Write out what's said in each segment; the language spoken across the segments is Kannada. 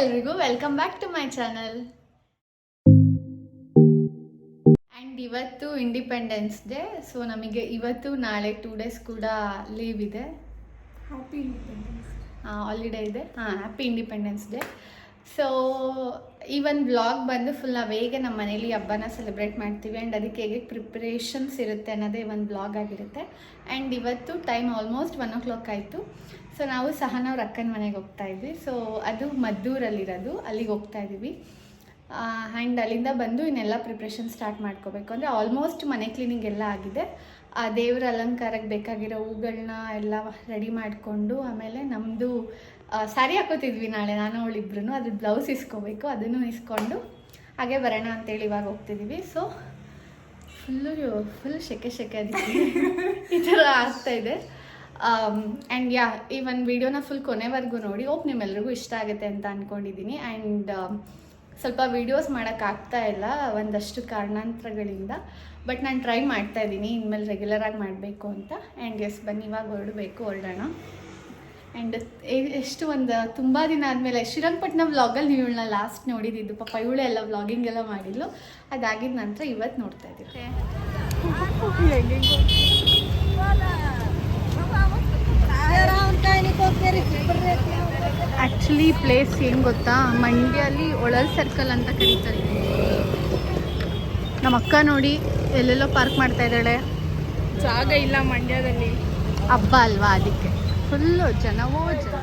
ಎಲ್ರಿಗೂ welcome back to my channel and ಇವತ್ತು ಇಂಡಿಪೆಂಡೆನ್ಸ್ ಡೇ ಸೊ ನಮಗೆ ಇವತ್ತು ನಾಳೆ ಟೂ ಡೇಸ್ ಕೂಡ ಲೀವ್ ಇದೆ. ಹ್ಯಾಪಿ ಇಂಡಿಪೆಂಡೆನ್ಸ್ ಹಾಲಿಡೇ ಇದೆ. ಹಾಂ ಹ್ಯಾಪಿ ಇಂಡಿಪೆಂಡೆನ್ಸ್ ಡೇ ಸೊ ಈ ಒಂದು ಬ್ಲಾಗ್ ಬಂದು ಫುಲ್ ನಾವು ಹೇಗೆ ನಮ್ಮ ಮನೇಲಿ ಹಬ್ಬನ ಸೆಲೆಬ್ರೇಟ್ ಮಾಡ್ತೀವಿ ಆ್ಯಂಡ್ ಅದಕ್ಕೆ ಹೇಗೆ ಪ್ರಿಪ್ರೇಷನ್ಸ್ ಇರುತ್ತೆ ಅನ್ನೋದೇ ಒಂದು ಬ್ಲಾಗ್ ಆಗಿರುತ್ತೆ. ಆ್ಯಂಡ್ ಇವತ್ತು time almost one o'clock ಆಯಿತು. ಸೊ ನಾವು ಸಹನವ್ರ ಅಕ್ಕನ ಮನೆಗೆ ಹೋಗ್ತಾ ಇದ್ವಿ. ಸೊ ಅದು ಮದ್ದೂರಲ್ಲಿರೋದು. ಅಲ್ಲಿಗೆ ಹೋಗ್ತಾ ಇದ್ದೀವಿ. ಆ್ಯಂಡ್ ಅಲ್ಲಿಂದ ಬಂದು ಇನ್ನೆಲ್ಲ ಪ್ರಿಪ್ರೇಷನ್ ಸ್ಟಾರ್ಟ್ ಮಾಡ್ಕೋಬೇಕು. ಅಂದರೆ ಆಲ್ಮೋಸ್ಟ್ ಮನೆ ಕ್ಲೀನಿಂಗ್ ಎಲ್ಲ ಆಗಿದೆ. ಆ ದೇವರ ಅಲಂಕಾರಕ್ಕೆ ಬೇಕಾಗಿರೋ ಹೂಗಳನ್ನ ಎಲ್ಲ ರೆಡಿ ಮಾಡಿಕೊಂಡು ಆಮೇಲೆ ನಮ್ಮದು ಸ್ಯಾರಿ ಹಾಕೋತಿದ್ವಿ ನಾಳೆ, ನಾನು ಅವಳಿಬ್ರು ಅದ್ರ ಬ್ಲೌಸ್ ಇಸ್ಕೋಬೇಕು, ಅದನ್ನು ಇಸ್ಕೊಂಡು ಹಾಗೆ ಬರೋಣ ಅಂತೇಳಿ ಇವಾಗ ಹೋಗ್ತಿದ್ದೀವಿ ಸೊ ಫುಲ್ಲು ಫುಲ್ ಶೆಕೆ ಶೆಕೆ ಅದಕ್ಕೆ ಈ ಥರ ಆಗ್ತಾ ಇದೆ. ಆ್ಯಂಡ್ ಯಾ ಈ ಒಂದು ವಿಡಿಯೋನ ಫುಲ್ ಕೊನೆವರೆಗೂ ನೋಡಿ. ಹೋಪ್ ನಿಮ್ಮೆಲ್ರಿಗೂ ಇಷ್ಟ ಆಗುತ್ತೆ ಅಂತ ಅಂದ್ಕೊಂಡಿದ್ದೀನಿ ಆ್ಯಂಡ್ ಸ್ವಲ್ಪ ವೀಡಿಯೋಸ್ ಮಾಡೋಕ್ಕಾಗ್ತಾ ಇಲ್ಲ ಒಂದಷ್ಟು ಕಾರಣಾಂತರಗಳಿಂದ. ಬಟ್ ನಾನು ಟ್ರೈ ಮಾಡ್ತಾ ಇದ್ದೀನಿ, ಇನ್ಮೇಲೆ ರೆಗ್ಯುಲರಾಗಿ ಮಾಡಬೇಕು ಅಂತ. ಆ್ಯಂಡ್ ಎಸ್ ಬನ್ನಿ, ಇವಾಗ ಹೊರಡಬೇಕು, ಹೊರಡೋಣ. ಆ್ಯಂಡ್ ಎಷ್ಟು ಒಂದು ತುಂಬ ದಿನ ಆದಮೇಲೆ ಶ್ರೀರಂಗಪಟ್ಟಣ ವ್ಲಾಗಲ್ಲಿ ನೀವು ಇವಳನ್ನ ಲಾಸ್ಟ್ ನೋಡಿದ್ದು, ಪಾಪ ಇವಳೆ ಎಲ್ಲ ವ್ಲಾಗಿಂಗ್ ಎಲ್ಲ ಮಾಡಿದ್ಲು. ಅದಾಗಿದ ನಂತರ ಇವತ್ತು ನೋಡ್ತಾ ಇದ್ದೀವಿ ಆ್ಯಕ್ಚುಲಿ ಪ್ಲೇಸ್ ಏನು ಗೊತ್ತಾ? ಮಂಡ್ಯಲ್ಲಿ ಒಳಲ್ ಸರ್ಕಲ್ ಅಂತ ಕರೀತಾರೆ. ನಮ್ಮ ಅಕ್ಕ ನೋಡಿ ಎಲ್ಲೆಲ್ಲೋ ಪಾರ್ಕ್ ಮಾಡ್ತಾ ಇದ್ದಾಳೆ. ಜಾಗ ಇಲ್ಲ ಮಂಡ್ಯದಲ್ಲಿ. ಹಬ್ಬ ಅಲ್ವಾ ಅದಕ್ಕೆ? ಫುಲ್ಲು ಜನವೋ ಜನ.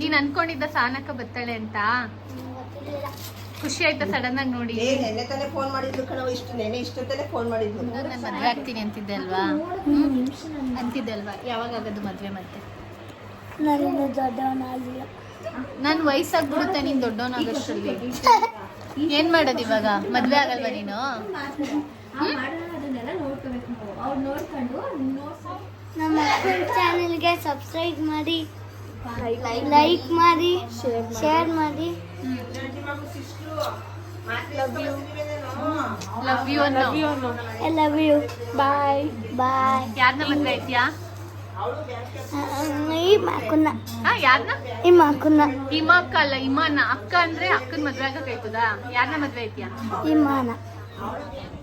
ನೀನ್ ಅನ್ಕೊಂಡಿದ್ದ ಸಾನಕ ಬತ್ತಾಳೆ ಅಂತ? ಖುಷಿ ಆಯ್ತಾ ಸಡನ್ ಆಗಿ ನೋಡಿ? ಏ ನೆನ್ನೆ ತಾನೇ ಫೋನ್ ಮಾಡಿದ್ರು ಕಣವ ಇಷ್ಟು ನೆನೆ ಇಷ್ಟೊತ್ತಲ್ಲೇ ಫೋನ್ ಮಾಡಿದ್ರು ನಾನು ಮದ್ವೆ ಆಗ್ತೀನಿ ಅಂತಿದ್ದೆ ಅಲ್ವಾ? ಅಂತಿದ್ದೆ ಅಲ್ವಾ? ಯಾವಾಗ ಆಗೋದು ಮದ್ವೆ ಮತ್ತೆ? ನಾನಿನ್ನು ದೊಡ್ಡವನಾಗಿಲ್ಲ. ನನ್ ವಯಸ್ಸಾಗ್ಬಿಡುತ್ತೆ ನೀನ್ ದೊಡ್ಡವನಾಗಷ್ಟರಲ್ಲಿ ಏನ್ ಮಾಡೋದು ಇವಾಗ? ಮದ್ವೆ ಆಗಲ್ವಾ ನೀನು? ನಮ್ಮ ಚಾನೆಲ್ಗೆ ಸಬ್ಸ್ಕ್ರೈಬ್ ಮಾಡಿ ಲೈಕ್ ಮಾಡಿ ಶೇರ್ ಮಾಡಿ. ಲವ್ ಯು ಅನ್ನೋ I love you bye bye ಯಾರನ್ನ ಮದ್ವೆ ಆಯ್ತಿಯಾ? ಈ ಮಾಕುನ್ನ. ಯಾರನ್ನ ಈ ಮಾಕುನ್ನ. ಅಕ್ಕ ಅಲ್ಲ ಇಮಾನ ಅಕ್ಕ ಅಂದ್ರೆ ಅಕ್ಕನ ಮದ್ವೆ ಆಗಕ್ಕಾಯ್ತದ ಯಾರನ್ನ ಮದ್ವೆ ಆಯ್ತಿಯಾ? ಇಮಾನ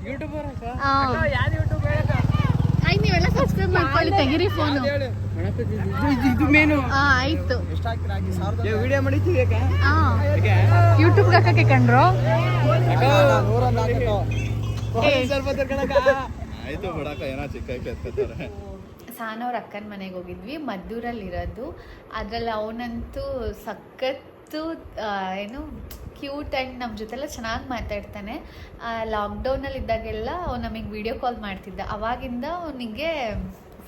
ಯೂಟ್ಯೂಬರ್ ಯಾರು ಯೂಟ್ಯೂಬ್ ಆಯ್ತು ನೀವೆಲ್ಲ ಸಬ್ಸ್ಕ್ರೈಬ್ ಮಾಡ್ಕೊಳ್ಳಿ ತೆಗಿರಿ ಫೋನು ಇದು ಮೇನು ಆಯ್ತು. ವಿಡಿಯೋ ಮಾಡಿದ್ದೀವಿ ಯೂಟ್ಯೂಬ್ಗೆ ಹಾಕಕ್ಕೆ ಕಂಡ್ರು? ಸಾನವ್ರ ಅಕ್ಕನ ಮನೆಗೆ ಹೋಗಿದ್ವಿ ಮದ್ದೂರಲ್ಲಿರೋದು. ಅದ್ರಲ್ಲಿ ಅವನಂತೂ ಸಖತ್ತು ಆ, ಏನು ಕ್ಯೂಟ್ ಆ್ಯಂಡ್ ನಮ್ಮ ಜೊತೆಲ್ಲ ಚೆನ್ನಾಗಿ ಮಾತಾಡ್ತಾನೆ. ಲಾಕ್ಡೌನಲ್ಲಿ ಇದ್ದಾಗೆಲ್ಲ ಅವ್ನು ನಮಗೆ ವಿಡಿಯೋ ಕಾಲ್ ಮಾಡ್ತಿದ್ದ. ಅವಾಗಿಂದ ಅವನಿಗೆ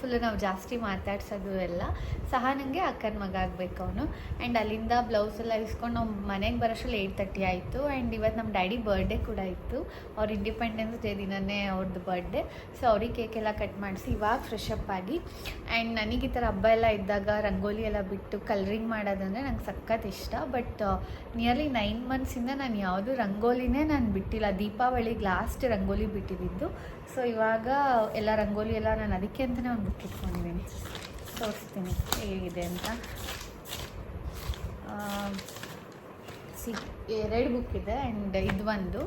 ಫುಲ್ ನಾವು ಜಾಸ್ತಿ ಮಾತಾಡ್ಸೋದು ಎಲ್ಲ. ಸಹ ನನಗೆ ಅಕ್ಕನ ಮಗ ಆಗಬೇಕು ಅವನು. ಆ್ಯಂಡ್ ಅಲ್ಲಿಂದ ಬ್ಲೌಸ್ ಎಲ್ಲ ಇಸ್ಕೊಂಡು ನಾವು ಮನೆಗೆ ಬರೋಷ್ಟ್ರಲ್ಲಿ ಏಯ್ಟ್ ತರ್ಟಿ ಆಯಿತು. ಆ್ಯಂಡ್ ಇವತ್ತು ನಮ್ಮ ಡ್ಯಾಡಿ ಬರ್ಡೇ ಕೂಡ ಇತ್ತು. ಅವ್ರ ಇಂಡಿಪೆಂಡೆನ್ಸ್ ಡೇ ದಿನನೇ ಅವ್ರದ್ದು ಬರ್ಡೇ ಸೊ ಅವ್ರಿಗೆ ಕೇಕ್ ಎಲ್ಲ ಕಟ್ ಮಾಡಿಸಿ ಇವಾಗ ಫ್ರೆಶ್ ಅಪ್ ಆಗಿ. ಆ್ಯಂಡ್ ನನಗೆ ಈ ಥರ ಹಬ್ಬ ಎಲ್ಲ ಇದ್ದಾಗ ರಂಗೋಲಿ ಎಲ್ಲ ಬಿಟ್ಟು ಕಲರಿಂಗ್ ಮಾಡೋದಂದರೆ ನಂಗೆ ಸಖತ್ ಇಷ್ಟ. ಬಟ್ ನಿಯರ್ಲಿ ನೈನ್ ಮಂತ್ಸಿಂದ ನಾನು ಯಾವುದು ರಂಗೋಲಿನೇ ನಾನು ಬಿಟ್ಟಿಲ್ಲ. ದೀಪಾವಳಿಗೆ ಲಾಸ್ಟ್ ರಂಗೋಲಿ ಬಿಟ್ಟಿದ್ದು. ಸೊ ಇವಾಗ ಎಲ್ಲ ರಂಗೋಲಿ ಎಲ್ಲ ನಾನು ಅದಕ್ಕೆ ಅಂತಲೇ ಒಂದು ಬುಕ್ ಇಟ್ಕೊಂಡಿದ್ದೀನಿ. ತೋರಿಸ್ತೀನಿ ಹೇಗಿದೆ ಅಂತ. ಸಿ ಎರಡು ಬುಕ್ ಇದೆ ಆ್ಯಂಡ್ ಇದು ಒಂದು.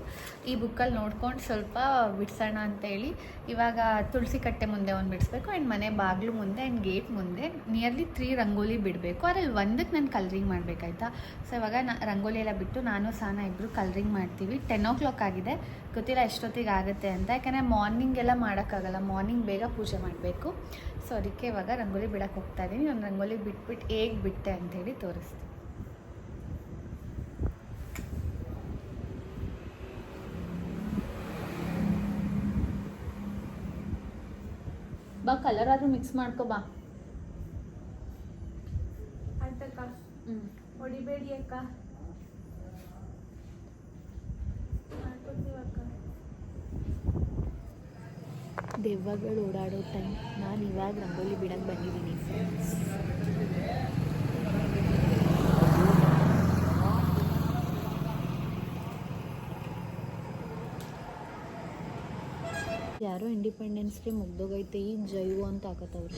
ಈ ಬುಕ್ಕಲ್ಲಿ ನೋಡ್ಕೊಂಡು ಸ್ವಲ್ಪ ಬಿಡ್ಸೋಣ ಅಂತೇಳಿ. ಇವಾಗ ತುಳಸಿ ಕಟ್ಟೆ ಮುಂದೆ ಒಂದು ಬಿಡಿಸ್ಬೇಕು ಆ್ಯಂಡ್ ಮನೆ ಬಾಗಿಲು ಮುಂದೆ ಆ್ಯಂಡ್ ಗೇಟ್ ಮುಂದೆ ನಿಯರ್ಲಿ ತ್ರೀ ರಂಗೋಲಿ ಬಿಡಬೇಕು. ಅದ್ರಲ್ಲಿ ಒಂದಕ್ಕೆ ನಾನು ಕಲರಿಂಗ್ ಮಾಡಬೇಕಾಯ್ತಾ? ಸೊ ಇವಾಗ ನಾ, ರಂಗೋಲಿ ಎಲ್ಲ ಬಿಟ್ಟು ನಾನು, ಸಾನ ಇಬ್ಬರು ಕಲರಿಂಗ್ ಮಾಡ್ತೀವಿ. ಟೆನ್ ಓ ಕ್ಲಾಕ್ ಆಗಿದೆ. ಗೊತ್ತಿಲ್ಲ ಎಷ್ಟೊತ್ತಿಗೆ ಆಗುತ್ತೆ ಅಂತ. ಯಾಕಂದರೆ ಮಾರ್ನಿಂಗ್ ಎಲ್ಲ ಮಾಡೋಕ್ಕಾಗಲ್ಲ. ಮಾರ್ನಿಂಗ್ ಬೇಗ ಪೂಜೆ ಮಾಡಬೇಕು. ಸೊ ಅದಕ್ಕೆ ಇವಾಗ ರಂಗೋಲಿ ಬಿಡೋಕ್ಕೆ ಹೋಗ್ತಾ ಇದ್ದೀನಿ ನಾನು ರಂಗೋಲಿ ಬಿಟ್ಬಿಟ್ಟು ಹೇಗೆ ಬಿಟ್ಟೆ ಅಂತೇಳಿ ತೋರಿಸ್ತೀನಿ. ಬಾ ಕಲರ್ ಆದ್ರೂ ಮಿಕ್ಸ್ ಮಾಡ್ಕೊ ಬಾ. ಅಂತಕ್ಕ ಹೊಡಿಬೇಡಿ ಅಕ್ಕ. ಮಾಡ್ಕೊತೀವಿ ಅಕ್ಕ. ದೆವ್ವಗಳು ಓಡಾಡೋ ಟೈಮ್. ನಾನು ಇವಾಗ ರಂಗೋಲಿ ಬಿಡಕ್ಕೆ ಬಂದಿದ್ದೀನಿ ಫ್ರೆಂಡ್ಸ್ ಯಾರೋ ಇಂಡಿಪೆಂಡೆನ್ಸ್ ಡೇ ಮುಗ್ದೋಗೈತೆ ಈ ಜೈವು ಅಂತ ಹಾಕತ್ತವ್ರು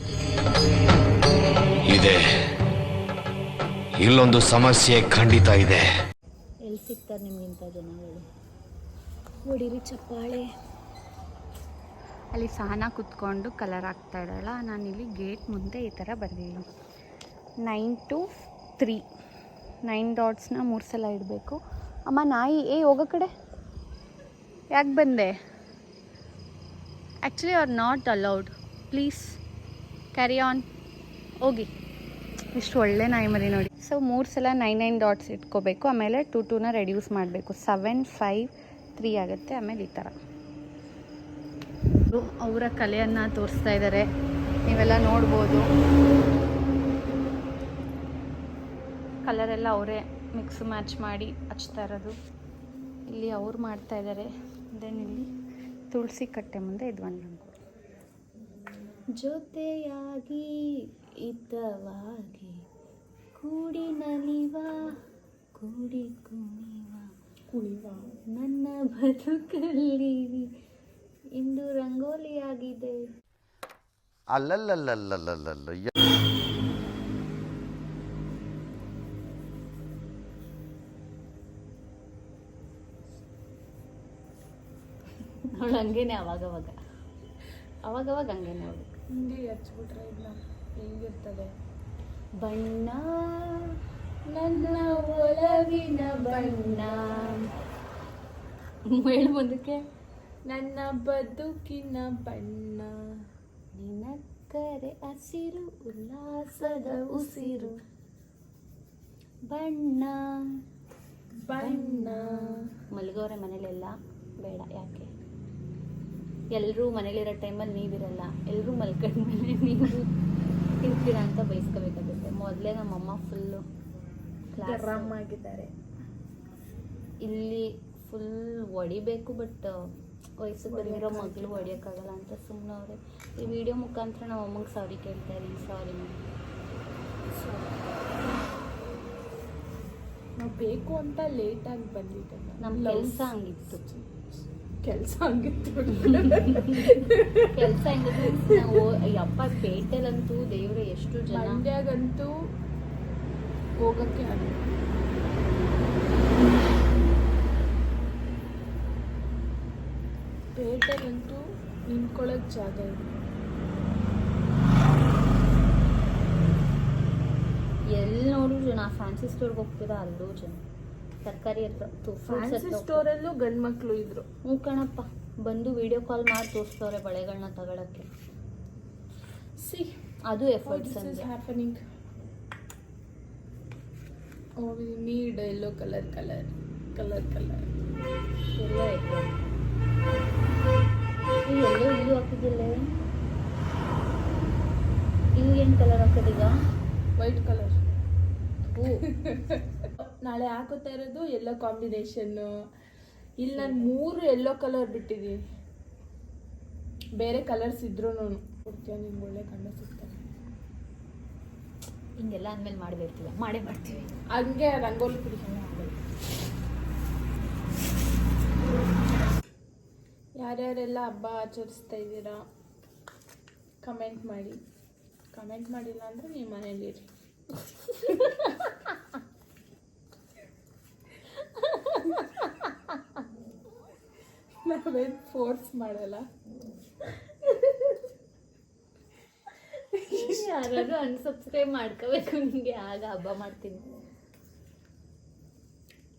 ಇದೆ. ಇಲ್ಲೊಂದು ಸಮಸ್ಯೆ ಖಂಡಿತ ಇದೆ. ಎಲ್ಲಿ ಸಿಗ್ತಾರೆ ನಿಮ್ಗಿಂತ ಜನಗಳು ಹೊಡಿರಿ ಚಪ್ಪಾಳೆ. ಅಲ್ಲಿ ಸಹನ ಕುತ್ಕೊಂಡು ಕಲರ್ ಆಗ್ತಾ ಇದ್ದಾಳ ನಾನಿಲ್ಲಿ ಗೇಟ್ ಮುಂದೆ ಈ ಥರ ಬರಲಿಲ್ಲ ನೈನ್ ಟು ತ್ರೀ ನೈನ್ ಡಾಟ್ಸ್ನ ಮೂರು ಸಲ ಇಡಬೇಕು. ಅಮ್ಮ ನಾಯಿ ಏ ಹೋಗೋ ಕಡೆ. ಯಾಕೆ ಬಂದೆ? Actually are not allowed please carry on ಹೋಗಿ. ಇಷ್ಟು ಒಳ್ಳೆ ನಾಯಿ ಮರಿ ನೋಡಿ. ಸೊ ಮೂರು ಸಲ ನೈನ್ ನೈನ್ ಡಾಟ್ಸ್ ಇಟ್ಕೋಬೇಕು. ಆಮೇಲೆ ಟೂ ಟೂನ ರೆಡ್ಯೂಸ್ ಮಾಡಬೇಕು. ಸೆವೆನ್ ಫೈವ್ ತ್ರೀ ಆಗುತ್ತೆ. ಆಮೇಲೆ ಈ ಥರ ಅವರ ಕಲೆಯನ್ನು ತೋರಿಸ್ತಾ ಇದ್ದಾರೆ ನೀವೆಲ್ಲ ನೋಡ್ಬೋದು. ಕಲರೆಲ್ಲ ಅವರೇ ಮಿಕ್ಸ್ ಮ್ಯಾಚ್ ಮಾಡಿ ಹಚ್ತಾ ಇರೋದು. ಇಲ್ಲಿ ಅವ್ರು ಮಾಡ್ತಾ ಇದ್ದಾರೆ ದೆನ್ ಇಲ್ಲಿ ತುಳಸಿ ಕಟ್ಟೆ ಮುಂದೆ ಇದು ಒಂದು ಜೊತೆಯಾಗಿ ಇದ್ದವಾಗಿ ಕೂಡಿ ನಲಿವ ಕೂಡಿ ಕುಣಿವ. ಕುಣಿವ. ನನ್ನ ಬದುಕಲ್ಲಿ ಇಂದು ರಂಗೋಲಿಯಾಗಿದೆ. ಅಲ್ಲಲ್ಲಲ್ಲಲ್ಲಲ್ಲಲ್ಲ ಹಂಗೇನೆ ಅವಾಗವಾಗ. ಅವಾಗವಾಗ ಹಂಗೇನೆ ಅವಳು ಹಿಂಗೆ ಹಚ್ಬಿಟ್ರೆ ಇಲ್ಲ ಹೆಂಗಿರ್ತದೆ? ಬಣ್ಣ ನನ್ನ ಒಲವಿನ ಬಣ್ಣ. ಹೇಳು ಮುಂದಕ್ಕೆ. ನನ್ನ ಬದುಕಿನ ಬಣ್ಣ. ನಿನಕ್ಕರೆ ಹಸಿರು ಉಲ್ಲಾಸದ ಉಸಿರು. ಬಣ್ಣ. ಬಣ್ಣ. ಮಲಗೋರೆ ಮನೇಲೆಲ್ಲ ಬೇಡ ಯಾಕೆ? ಎಲ್ಲರೂ ಮನೇಲಿರೋ ಟೈಮಲ್ಲಿ ನೀವಿರಲ್ಲ ಎಲ್ಲರೂ ಮಲ್ಕೊಂಡ್ಮೇಲೆ ನೀವು ಇರ್ತೀರ ಅಂತ ಬಯಸ್ಕೋಬೇಕಾಗುತ್ತೆ. ಮೊದಲೇ ನಮ್ಮಮ್ಮ ಫುಲ್ಲು ಆಗಿದ್ದಾರೆ. ಇಲ್ಲಿ ಫುಲ್ ಹೊಡಿಬೇಕು ಬಟ್ ವಯಸ್ಸಿಗೆ ಬಂದಿರೋ ಮಗಳು ಹೊಡಿಯೋಕ್ಕಾಗಲ್ಲ ಅಂತ ಸುಮ್ಮನೆ ಅವ್ರೆ. ಈ ವಿಡಿಯೋ ಮುಖಾಂತರ ನಮ್ಮ ಅಮ್ಮಂಗೆ ಸಾರಿ ಕೇಳ್ತಾ ಇದೀನಿ ಸಾರಿ ಮ್ಯಾಮ್ ನಾವು ಬೇಕು ಅಂತ ಲೇಟಾಗಿ ಬಂದಿದ್ದೆ ನಮ್ಮ ಕೆಲಸ ಹಂಗಿತ್ತು. ಕೆಲಸ ಹಂಗಿತ್ತು ಕೆಲಸ ಹೆಂಗಿತ್ತು ನಾವು ಅಪ್ಪ ಪೇಟೆಲಂತೂ ದೇವ್ರೆ ಎಷ್ಟು ಜನ? ಮಂಡ್ಯಾಗಂತೂ ಹೋಗಕ್ಕೆ ಆಗಲ್ಲ. ಪೇಟೆಲಂತೂ ನಿಂತ್ಕೊಳ್ಳೋಕೆ ಜಾಗ ಇದೆ ಎಲ್ಲಿ ನೋಡಿದ್ರು ಜನ ಫ್ಯಾನ್ಸಿ ಸ್ಟೋರ್ಗೆ ಹೋಗ್ತೀರಾ ಅಲ್ಲೂ ಜನ? ತರಕಾರಿ ಹತ್ರ ಫ್ಯಾನ್ಸಿ ಸ್ಟೋರಲ್ಲೂ ಗಂಡು ಮಕ್ಕಳು ಇದ್ರು. ಹ್ಞೂ ಕಣಪ್ಪ ಬಂದು ವಿಡಿಯೋ ಕಾಲ್ ಮಾಡಿ ತೋರಿಸ್ತವ್ರೆ ಬಳೆಗಳನ್ನ ತಗೊಳಕ್ಕೆ. ಸಿ ಅದು efforts happening oh need yellow colour colour colour colour ಎಲ್ಲ. ಈ ಎಲ್ಲೋ ಇಲ್ಲೂ ಹಾಕಿದ್ದಿಲ್ಲ? ಇವು ಏನು ಕಲರ್ ಹಾಕೋದೀಗ ವೈಟ್ ಕಲರ್ ಹೂ. ನಾಳೆ ಹಾಕೋತಾ ಇರೋದು ಎಲ್ಲೋ ಕಾಂಬಿನೇಷನ್ ಇಲ್ಲಿ ನಾನು ಮೂರು ಎಲ್ಲೋ ಕಲರ್ ಬಿಟ್ಟಿದ್ದೀನಿ. ಬೇರೆ ಕಲರ್ಸ್ ಇದ್ರೂ ಕೊಡ್ತೀಯ ನಿಮ್ಗೆ ಒಳ್ಳೆ ಕಂಡ ಸಿಗ್ತಾರೆ ಹಿಂಗೆಲ್ಲ ಅಂದಮೇಲೆ ಮಾಡಬೇಕಿಲ್ಲ ಮಾಡೇ ಮಾಡ್ತೀವಿ. ಹಂಗೆ ರಂಗೋಲಿ ಪುಡಿ ಯಾರ್ಯಾರೆಲ್ಲ ಹಬ್ಬ ಆಚರಿಸ್ತಾ ಇದ್ದೀರಾ? ಕಮೆಂಟ್ ಮಾಡಿ. ಕಮೆಂಟ್ ಮಾಡಿಲ್ಲ ಅಂದರೆ ನೀವು ಮನೇಲಿರಿ ನಾವೇನು ಫೋರ್ಸ್ ಮಾಡಲ್ಲ. ಯಾರಾದ್ರೂ ಅನ್ಸಬ್ಸ್ಕ್ರೈಬ್ ಮಾಡ್ಕೋಬೇಕು ನಿಮಗೆ ಆಗ ಹಬ್ಬ ಮಾಡ್ತೀನಿ.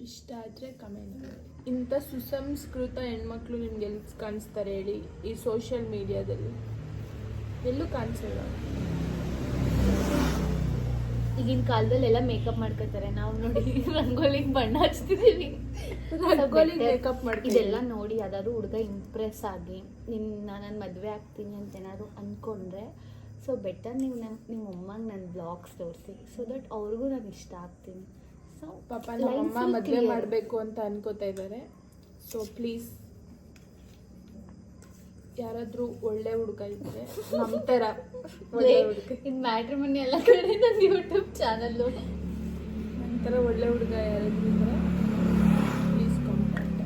ಇಷ್ಟ ಆದರೆ ಕಮೆಂಟ್ ಮಾಡಿ. ಇಂಥ ಸುಸಂಸ್ಕೃತ ಹೆಣ್ಮಕ್ಳು ನಿಮ್ಗೆ ಎಲ್ಲಿ ಕಾಣಿಸ್ತಾರೆ ಹೇಳಿ ಈ ಸೋಷಿಯಲ್ ಮೀಡಿಯಾದಲ್ಲಿ ಎಲ್ಲೂ ಕಾಣಿಸಲ್ಲ ಈಗಿನ ಕಾಲದಲ್ಲಿ ಎಲ್ಲ ಮೇಕಪ್ ಮಾಡ್ಕೋತಾರೆ. ನಾವು ನೋಡಿ ರಂಗೋಲಿಗೆ ಬಣ್ಣ ಹಚ್ತಿದೀವಿ. ರಂಗೋಲಿಗ್ ಮೇಕಪ್ ಮಾಡಿ. ಇದೆಲ್ಲ ನೋಡಿ ಯಾವ್ದಾದ್ರು ಹುಡುಗ ಇಂಪ್ರೆಸ್ ಆಗಿ ನಿನ್ನ ನಾನು ಮದುವೆ ಆಗ್ತೀನಿ ಅಂತ ಏನಾದ್ರು ಅಂದ್ಕೊಂಡ್ರೆ ಸೊ ಬೆಟರ್ ನೀವು ನನ್ನ ನಿಮ್ಮ ಅಮ್ಮಂಗೆ ನನ್ನ ಬ್ಲಾಗ್ಸ್ ತೋರಿಸಿ. ಸೊ ದಟ್ ಅವ್ರಿಗೂ ನಾನು ಇಷ್ಟ ಆಗ್ತೀನಿ. ಸೊ ಪಾಪ ನಮ್ಮಮ್ಮ ಮದುವೆ ಮಾಡಬೇಕು ಅಂತ ಅನ್ಕೋತಾ ಇದ್ದಾರೆ ಸೊ ಪ್ಲೀಸ್ ಯಾರಾದ್ರೂ ಒಳ್ಳೆ ಹುಡುಗ ಇದ್ರೆ ನಮ್ಮ ತರ ಒಳ್ಳೆ ಹುಡುಗ. ಇದು ಮ್ಯಾಟ್ರಿಮನಿ ಎಲ್ಲ ಕಡೆ ನನ್ನ ಯೂಟ್ಯೂಬ್ ಚಾನಲ್ಲು ಥರ ಒಳ್ಳೆ ಹುಡುಗ ಯಾರಾದ್ರೂ ಇದ್ರೆ ಪ್ಲೀಸ್ ಕಾಂಟ್ಯಾಕ್ಟ್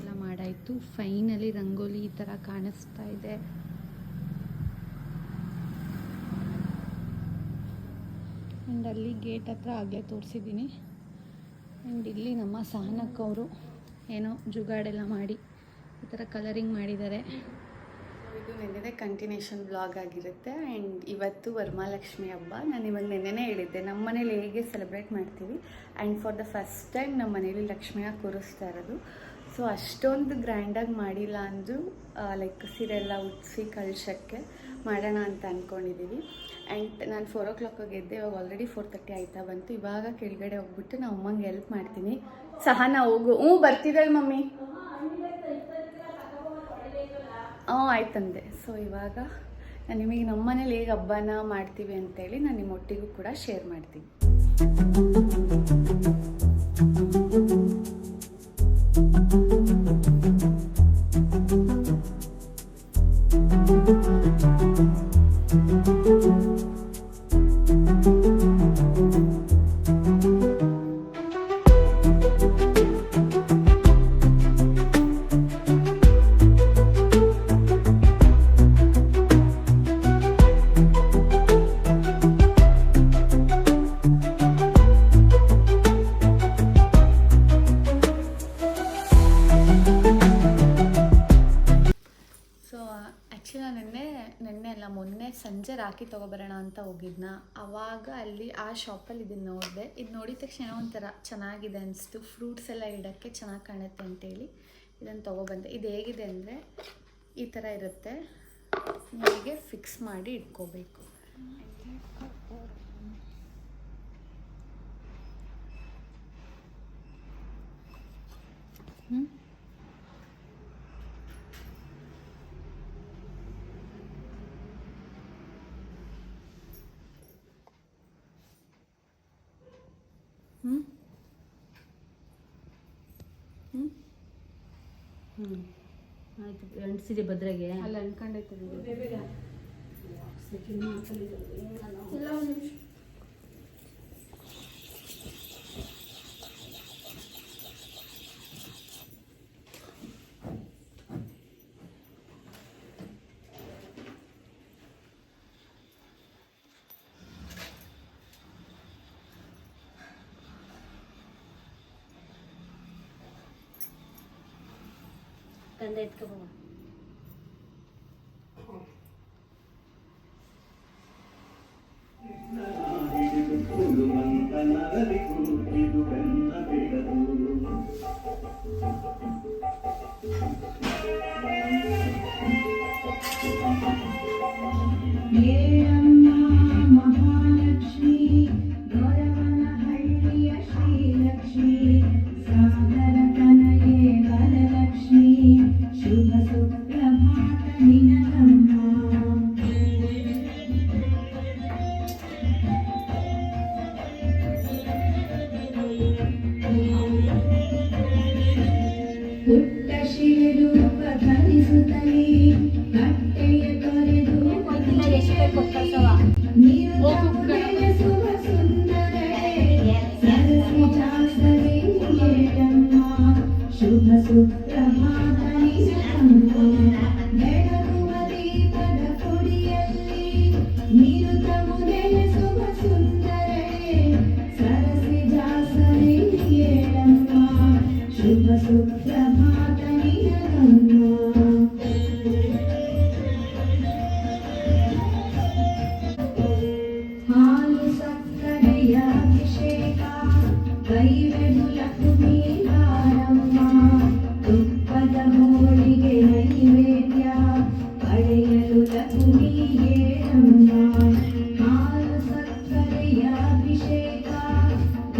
ಎಲ್ಲ ಮಾಡಾಯಿತು. ಫೈನಲಿ ರಂಗೋಲಿ ಈ ಥರ ಕಾಣಿಸ್ತಾ ಇದೆ. ಆ್ಯಂಡ್ ಅಲ್ಲಿ ಗೇಟ್ ಹತ್ರ ಆಗಲೇ ತೋರಿಸಿದ್ದೀನಿ. ಆ್ಯಂಡ್ ಇಲ್ಲಿ ನಮ್ಮ ಸಹನಕ್ಕವರು ಏನೋ ಜುಗಾಡೆಲ್ಲ ಮಾಡಿ ಈ ಥರ ಕಲರಿಂಗ್ ಮಾಡಿದ್ದಾರೆ. ಇದು ನಿನ್ನೆ ಕಂಟಿನ್ಯೂಷನ್ ಬ್ಲಾಗ್ ಆಗಿರುತ್ತೆ. ಆ್ಯಂಡ್ ಇವತ್ತು ವರಮಹಾಲಕ್ಷ್ಮಿ ಹಬ್ಬ. ನಾನು ಇವಾಗ ನೆನ್ನೆನೇ ಹೇಳಿದ್ದೆ ನಮ್ಮ ಮನೇಲಿ ಹೇಗೆ ಸೆಲೆಬ್ರೇಟ್ ಮಾಡ್ತೀವಿ? And for the first time ನಮ್ಮ ಮನೇಲಿ ಲಕ್ಷ್ಮಿನ ಕೂರಿಸ್ತಾ ಇರೋದು. ಸೊ ಅಷ್ಟೊಂದು ಗ್ರ್ಯಾಂಡಾಗಿ ಮಾಡಿಲ್ಲ ಅಂದರೂ ಲೈಕ್ ಸೀರೆ ಎಲ್ಲ ಉಡಿಸಿ ಕಳ್ಸೋಕ್ಕೆ ಮಾಡೋಣ ಅಂತ ಅಂದ್ಕೊಂಡಿದ್ದೀವಿ ಆ್ಯಂಡ್ ನಾನು ಫೋರ್ ಓ ಕ್ಲಾಕ್ ಎದ್ದೆ, ಇವಾಗ ಆಲ್ರೆಡಿ ಫೋರ್ ತರ್ಟಿ ಆಯ್ತಾ ಬಂತು. ಇವಾಗ ಕೆಳಗಡೆ ಹೋಗ್ಬಿಟ್ಟು ನಾವು ಅಮ್ಮಂಗೆ ಹೆಲ್ಪ್ ಮಾಡ್ತೀನಿ. ಸಹ ನಾವು ಹೋಗು. ಹ್ಞೂ, ಬರ್ತಿದ್ದಾಳೆ ಮಮ್ಮಿ. ಹ್ಞೂ ಆಯ್ತಂದೆ ಸೊ ಇವಾಗ ನಾನು ನಿಮಗೆ ನಮ್ಮ ಮನೇಲಿ ಹೇಗೆ ಹಬ್ಬನ ಮಾಡ್ತೀವಿ ಅಂತೇಳಿ ನಾನು ನಿಮ್ಮೊಟ್ಟಿಗೂ ಕೂಡ ಶೇರ್ ಮಾಡ್ತೀನಿ. ಹೋಗಿದ್ನ ಆವಾಗ ಅಲ್ಲಿ ಆ ಶಾಪಲ್ಲಿ ಇದನ್ನು ನೋಡಿದೆ. ಇದು ನೋಡಿದ ತಕ್ಷಣ ಒಂಥರ ಚೆನ್ನಾಗಿದೆ ಅನಿಸ್ತು. ಫ್ರೂಟ್ಸ್ ಎಲ್ಲ ಇಡೋಕ್ಕೆ ಚೆನ್ನಾಗಿ ಕಾಣುತ್ತೆ ಅಂತೇಳಿ ಇದನ್ನು ತೊಗೊಬಂದೆ. ಇದು ಹೇಗಿದೆ ಅಂದರೆ ಈ ಥರ ಇರುತ್ತೆ. ಹೀಗೆ ಫಿಕ್ಸ್ ಮಾಡಿ ಇಟ್ಕೋಬೇಕು. ಹ್ಞೂ ಹ್ಞೂ ಆಯಿತು ಅಂಟಿಸಿದೆ ಭದ್ರಾಗೆ. ಅಲ್ಲಿ ಅನ್ಕೊಂಡೈತೆ Ben de.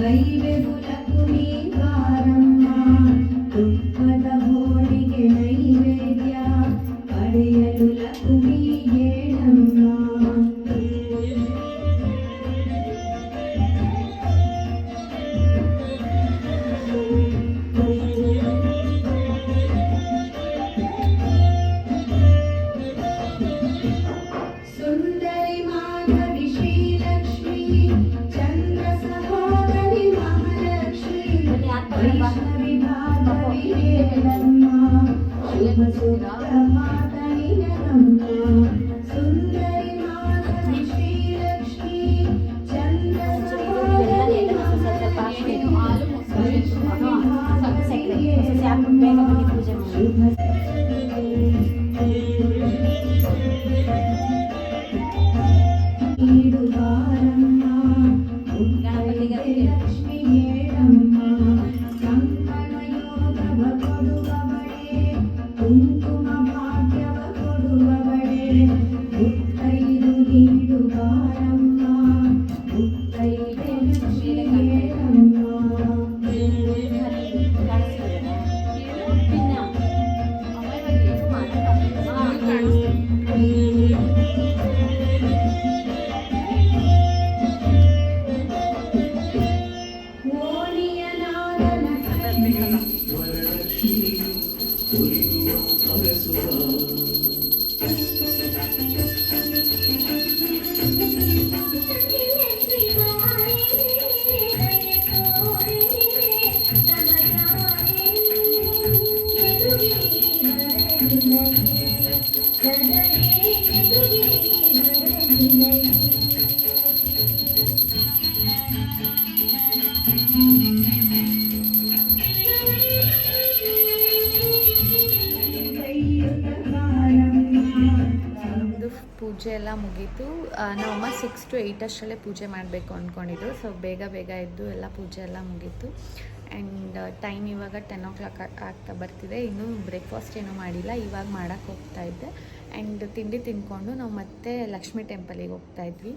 दैवे कुलकुलीकार ಮುಗೀತು. ನಮ್ಮ ನಮ್ಮಮ್ಮ ಸಿಕ್ಸ್ ಟು ಏಯ್ಟ್ ಅಷ್ಟರಲ್ಲೇ ಪೂಜೆ ಮಾಡಬೇಕು ಅಂದ್ಕೊಂಡಿದ್ರು ಸೊ ಬೇಗ ಬೇಗ ಎದ್ದು ಎಲ್ಲ ಪೂಜೆ ಎಲ್ಲ ಮುಗೀತು. ಆ್ಯಂಡ್ ಟೈಮ್ ಇವಾಗ ಟೆನ್ ಓ ಕ್ಲಾಕ್ ಆಗ್ತಾ ಬರ್ತಿದೆ. ಇನ್ನೂ ಬ್ರೇಕ್ಫಾಸ್ಟ್ ಏನೂ ಮಾಡಿಲ್ಲ. ಇವಾಗ ಮಾಡೋಕ್ಕೆ ಹೋಗ್ತಾ ಇದ್ದೆ. ಆ್ಯಂಡ್ ತಿಂಡಿ ತಿಂದ್ಕೊಂಡು ನಾವು ಮತ್ತೆ ಲಕ್ಷ್ಮೀ ಟೆಂಪಲಿಗೆ ಹೋಗ್ತಾ ಇದ್ವಿ.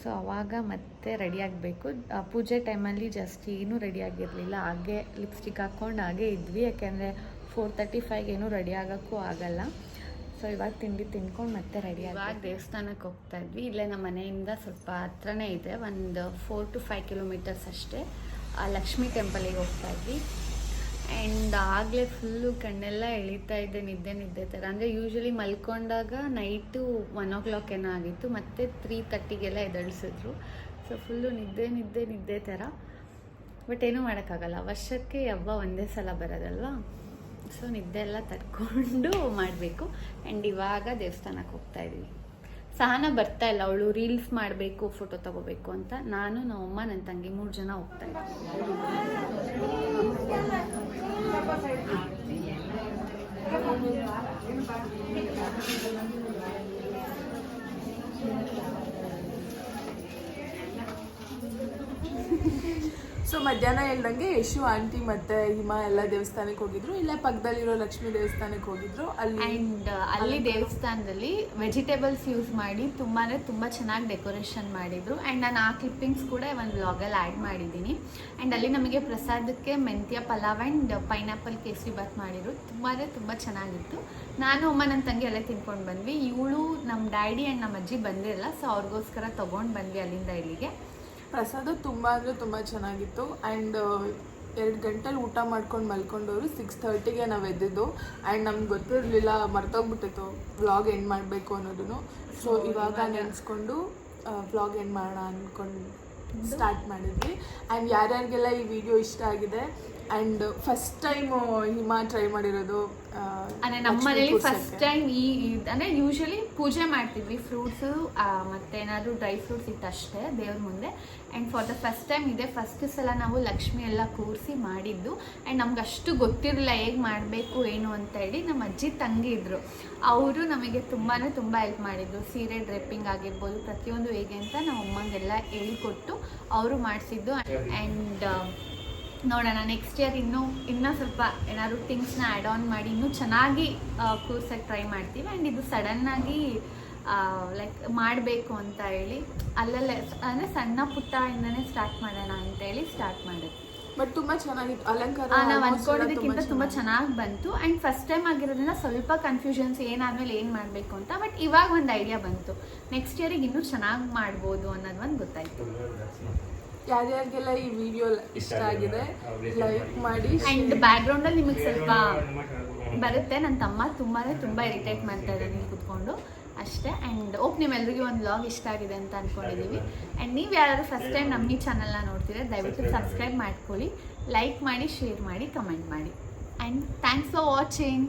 ಸೊ ಅವಾಗ ಮತ್ತೆ ರೆಡಿ ಆಗಬೇಕು. ಪೂಜೆ ಟೈಮಲ್ಲಿ ಜಸ್ಟ್ ಏನೂ ರೆಡಿ ಆಗಿರಲಿಲ್ಲ. ಹಾಗೆ ಲಿಪ್ಸ್ಟಿಕ್ ಹಾಕ್ಕೊಂಡು ಹಾಗೆ ಇದ್ವಿ. ಯಾಕೆಂದರೆ ಫೋರ್ ತರ್ಟಿ ಫೈವ್ಗೆ ಏನೂ ರೆಡಿ ಆಗೋಕ್ಕೂ ಆಗಲ್ಲ. ಸೊ ಇವಾಗ ತಿಂಡಿ ತಿನ್ಕೊಂಡು ಮತ್ತೆ ರೆಡಿ ಇವಾಗ ದೇವಸ್ಥಾನಕ್ಕೆ ಹೋಗ್ತಾ ಇದ್ವಿ. ಇಲ್ಲೇ ನಮ್ಮ ಮನೆಯಿಂದ ಸ್ವಲ್ಪ ಹತ್ರನೇ ಇದೆ. ಒಂದು ಫೋರ್ ಟು ಫೈವ್ ಕಿಲೋಮೀಟರ್ಸ್ ಅಷ್ಟೇ. ಆ ಲಕ್ಷ್ಮೀ ಟೆಂಪಲಿಗೆ ಹೋಗ್ತಾ ಇದ್ವಿ. ಆ್ಯಂಡ್ ಆಗಲೇ ಫುಲ್ಲು ಕಣ್ಣೆಲ್ಲ ಎಳಿತಾ ಇದ್ದೆ ನಿದ್ದೆ ನಿದ್ದೆ ಥರ ಅಂದರೆ ಯೂಶ್ವಲಿ ಮಲ್ಕೊಂಡಾಗ ನೈಟು ಒನ್ ಓ ಕ್ಲಾಕ್ ಏನೋ ಆಗಿತ್ತು. ಮತ್ತು ತ್ರೀ ತರ್ಟಿಗೆಲ್ಲ ಎದಳಿಸಿದ್ರು ಸೊ ಫುಲ್ಲು ನಿದ್ದೆ ನಿದ್ದೆ ನಿದ್ದೆ ಥರ ಬಟ್ ಏನೂ ಮಾಡೋಕ್ಕಾಗಲ್ಲ. ವರ್ಷಕ್ಕೆ ಹಬ್ಬ ಒಂದೇ ಸಲ ಬರೋದಲ್ವಾ? ಸೊ ನಿದ್ದೆ ಎಲ್ಲ ಮಾಡಬೇಕು. ಆ್ಯಂಡ್ ಇವಾಗ ದೇವಸ್ಥಾನಕ್ಕೆ ಹೋಗ್ತಾ ಇದ್ದೀವಿ. ಸಹನ ಬರ್ತಾ ಇಲ್ಲ. ಅವಳು ರೀಲ್ಸ್ ಮಾಡಬೇಕು ಫೋಟೋ ತಗೋಬೇಕು ಅಂತ. ನಾನು, ನಮ್ಮಮ್ಮ ನನ್ನ ತಂಗಿ ಮೂರು ಜನ ಹೋಗ್ತಾ ಇದ್ದೀವಿ. ಸೊ ಮಧ್ಯಾಹ್ನ ಹೇಳ್ದಂಗೆ ಯಶು ಆಂಟಿ ಮತ್ತೆ ಹಿಮ ಎಲ್ಲ ದೇವಸ್ಥಾನಕ್ಕೆ ಹೋಗಿದ್ರು. ಇಲ್ಲ ಪಕ್ಕದಲ್ಲಿರೋ ಲಕ್ಷ್ಮಿ ದೇವಸ್ಥಾನಕ್ಕೆ ಹೋಗಿದ್ರು. ಅಲ್ಲಿ ಅಂಡ್ ಅಲ್ಲಿ ದೇವಸ್ಥಾನದಲ್ಲಿ ವೆಜಿಟೇಬಲ್ಸ್ ಯೂಸ್ ಮಾಡಿ ತುಂಬಾ ತುಂಬ ಚೆನ್ನಾಗಿ ಡೆಕೋರೇಷನ್ ಮಾಡಿದ್ರು. ಆ್ಯಂಡ್ ನಾನು ಆ ಕ್ಲಿಪ್ಪಿಂಗ್ಸ್ ಕೂಡ ಒಂದು ವ್ಲಾಗಲ್ಲಿ ಆ್ಯಡ್ ಮಾಡಿದ್ದೀನಿ. ಆ್ಯಂಡ್ ಅಲ್ಲಿ ನಮಗೆ ಪ್ರಸಾದಕ್ಕೆ ಮೆಂತ್ಯ ಪಲಾವ್ ಆ್ಯಂಡ್ ಪೈನಾಪಲ್ ಕೇಸರಿ ಬಾತ್ ಮಾಡಿದ್ರು. ತುಂಬಾ ತುಂಬ ಚೆನ್ನಾಗಿತ್ತು. ನಾನು ಅಮ್ಮ ನನ್ನ ತಂಗಿ ಅಲ್ಲೇ ತಿನ್ಕೊಂಡು ಬಂದ್ವಿ. ಇವಳು ನಮ್ಮ ಡ್ಯಾಡಿ ಆ್ಯಂಡ್ ನಮ್ಮ ಅಜ್ಜಿ ಬಂದಿರಲ್ಲ ಸೊ ಅವ್ರಿಗೋಸ್ಕರ ತೊಗೊಂಡು ಬಂದ್ವಿ ಅಲ್ಲಿಂದ ಇಲ್ಲಿಗೆ. ಪ್ರಸಾದ ತುಂಬ ಅಂದರೆ ತುಂಬ ಚೆನ್ನಾಗಿತ್ತು. ಆ್ಯಂಡ್ ಎರಡು ಗಂಟೆಲಿ ಊಟ ಮಾಡ್ಕೊಂಡು ಮಲ್ಕೊಂಡವರು ಸಿಕ್ಸ್ ಥರ್ಟಿಗೆ ನಾವು ಎದ್ದಿದ್ದು. ಆ್ಯಂಡ್ ನಮ್ಗೆ ಗೊತ್ತಿರಲಿಲ್ಲ ಮರ್ತೋಗ್ಬಿಟ್ಟಿತ್ತು ವ್ಲಾಗ್ ಎಂಡ್ ಮಾಡಬೇಕು ಅನ್ನೋದನ್ನು. ಸೊ ಇವಾಗ ನೆನೆಸ್ಕೊಂಡು ವ್ಲಾಗ್ ಎಂಡ್ ಮಾಡೋಣ ಅಂದ್ಕೊಂಡು ಸ್ಟಾರ್ಟ್ ಮಾಡಿದ್ವಿ. ಆ್ಯಂಡ್ ಯಾರ್ಯಾರಿಗೆಲ್ಲ ಈ ವಿಡಿಯೋ ಇಷ್ಟ ಆಗಿದೆ ಆ್ಯಂಡ್ ಫಸ್ಟ್ ಟೈಮ್ ಹಿಮ ಟ್ರೈ ಮಾಡಿರೋದು ಅಂದ್ರೆ ಅಂದರೆ ನಮ್ಮ ಮನೇಲಿ. ಫಸ್ಟ್ ಟೈಮ್ ಈ ಅಂದ್ರೆ ಯೂಶಲಿ ಪೂಜೆ ಮಾಡ್ತಿದ್ವಿ. ಫ್ರೂಟ್ಸು ಏನಾದ್ರು ಡ್ರೈ ಫ್ರೂಟ್ಸ್ ಇತ್ತಷ್ಟೇ ದೇವ್ರ ಮುಂದೆ. And for the first time ಇದೆ. ಫಸ್ಟ್ ಸಲ ನಾವು ಲಕ್ಷ್ಮಿ ಎಲ್ಲ ಕೂರಿಸಿ ಮಾಡಿದ್ದು. ಅಂಡ್ ನಮ್ಗೆ ಅಷ್ಟು ಗೊತ್ತಿರಲಿಲ್ಲ ಹೇಗೆ ಮಾಡಬೇಕು ಏನು ಅಂತ ಹೇಳಿ ನಮ್ಮ ಅಜ್ಜಿ ತಂಗಿ ಇದ್ರು. ಅವರು ನಮಗೆ ತುಂಬಾ ತುಂಬ ಹೆಲ್ಪ್ ಮಾಡಿದ್ರು. ಸೀರೆ ಡ್ರೆಪ್ಪಿಂಗ್ ಆಗಿರ್ಬೋದು ಪ್ರತಿಯೊಂದು ಹೇಗೆ ಅಂತ ನಮ್ಮ ಅಮ್ಮಂಗೆಲ್ಲ ಹೇಳಿಕೊಟ್ಟು ಅವರು ಮಾಡಿಸಿದ್ದು. ಆ್ಯಂಡ್ ನೋಡೋಣ ನೆಕ್ಸ್ಟ್ ಇಯರ್ ಇನ್ನೂ ಇನ್ನೂ ಸ್ವಲ್ಪ ಏನಾದ್ರು ಥಿಂಗ್ಸ್ನ ಆ್ಯಡ್ ಆನ್ ಮಾಡಿ ಇನ್ನೂ ಚೆನ್ನಾಗಿ ಕೂರ್ಸಕ್ಕೆ ಟ್ರೈ ಮಾಡ್ತೀವಿ. ಆ್ಯಂಡ್ ಇದು ಸಡನ್ನಾಗಿ ಲೈಕ್ ಮಾಡಬೇಕು ಅಂತ ಹೇಳಿ ಅಲ್ಲಲ್ಲೇ ಅಂದರೆ ಸಣ್ಣ ಪುಟ್ಟ ಇಂದನೇ ಸ್ಟಾರ್ಟ್ ಮಾಡೋಣ ಅಂತ ಹೇಳಿ ಸ್ಟಾರ್ಟ್ ಮಾಡಿದ್ವಿ. ಬಟ್ ತುಂಬ ಚೆನ್ನಾಗಿತ್ತು. ಅಲಂಕಾರ ನಾವು ಅನ್ಕೊಳ್ಳೋದಕ್ಕಿಂತ ತುಂಬ ತುಂಬಾ ಚೆನ್ನಾಗಿ. ಬಂತು. ಆ್ಯಂಡ್ ಫಸ್ಟ್ ಟೈಮ್ ಆಗಿರೋದ್ರಿಂದ ಸ್ವಲ್ಪ ಕನ್ಫ್ಯೂಷನ್ಸ್ ಏನಾದ್ಮೇಲೆ ಏನು ಮಾಡಬೇಕು ಅಂತ ಬಟ್ ಇವಾಗ ಒಂದು ಐಡಿಯಾ ಬಂತು. ನೆಕ್ಸ್ಟ್ ಇಯರಿಗೆ ಇನ್ನೂ ಚೆನ್ನಾಗಿ ಮಾಡ್ಬೋದು ಅನ್ನೋದು ಒಂದು ಗೊತ್ತಾಯ್ತು. ಯಾರ್ಯಾರಿಗೆಲ್ಲ ಈ ವಿಡಿಯೋ ಇಷ್ಟ ಆಗಿದೆ ಲೈಕ್ ಮಾಡಿ. ಆ್ಯಂಡ್ ಅಲ್ಲಿ ನಿಮಗೆ ಸ್ವಲ್ಪ ಬರುತ್ತೆ. ನನ್ನ ತಮ್ಮ ತುಂಬಾ ತುಂಬ ಇರಿಟೇಟ್ ಮಾಡ್ತಾ ಇದ್ದಾರೆ ನೀವು ಕುತ್ಕೊಂಡು. ಅಷ್ಟೇ. ಆ್ಯಂಡ್ ಓಪ್ ನಿಮ್ಮೆಲ್ಲರಿಗೂ ಒಂದು ಲಾಗ್ ಇಷ್ಟ ಆಗಿದೆ ಅಂತ ಅನ್ಕೊಂಡಿದ್ದೀವಿ ಆ್ಯಂಡ್ ನೀವು ಯಾರಾದರೂ ಫಸ್ಟ್ ಟೈಮ್ ನಮ್ಮ ಈ ಚಾನಲ್ನ ನೋಡ್ತೀರಾ ದಯವಿಟ್ಟು ಸಬ್ಸ್ಕ್ರೈಬ್ ಮಾಡ್ಕೊಳ್ಳಿ ಲೈಕ್ ಮಾಡಿ ಶೇರ್ ಮಾಡಿ ಕಮೆಂಟ್ ಮಾಡಿ. And thanks for watching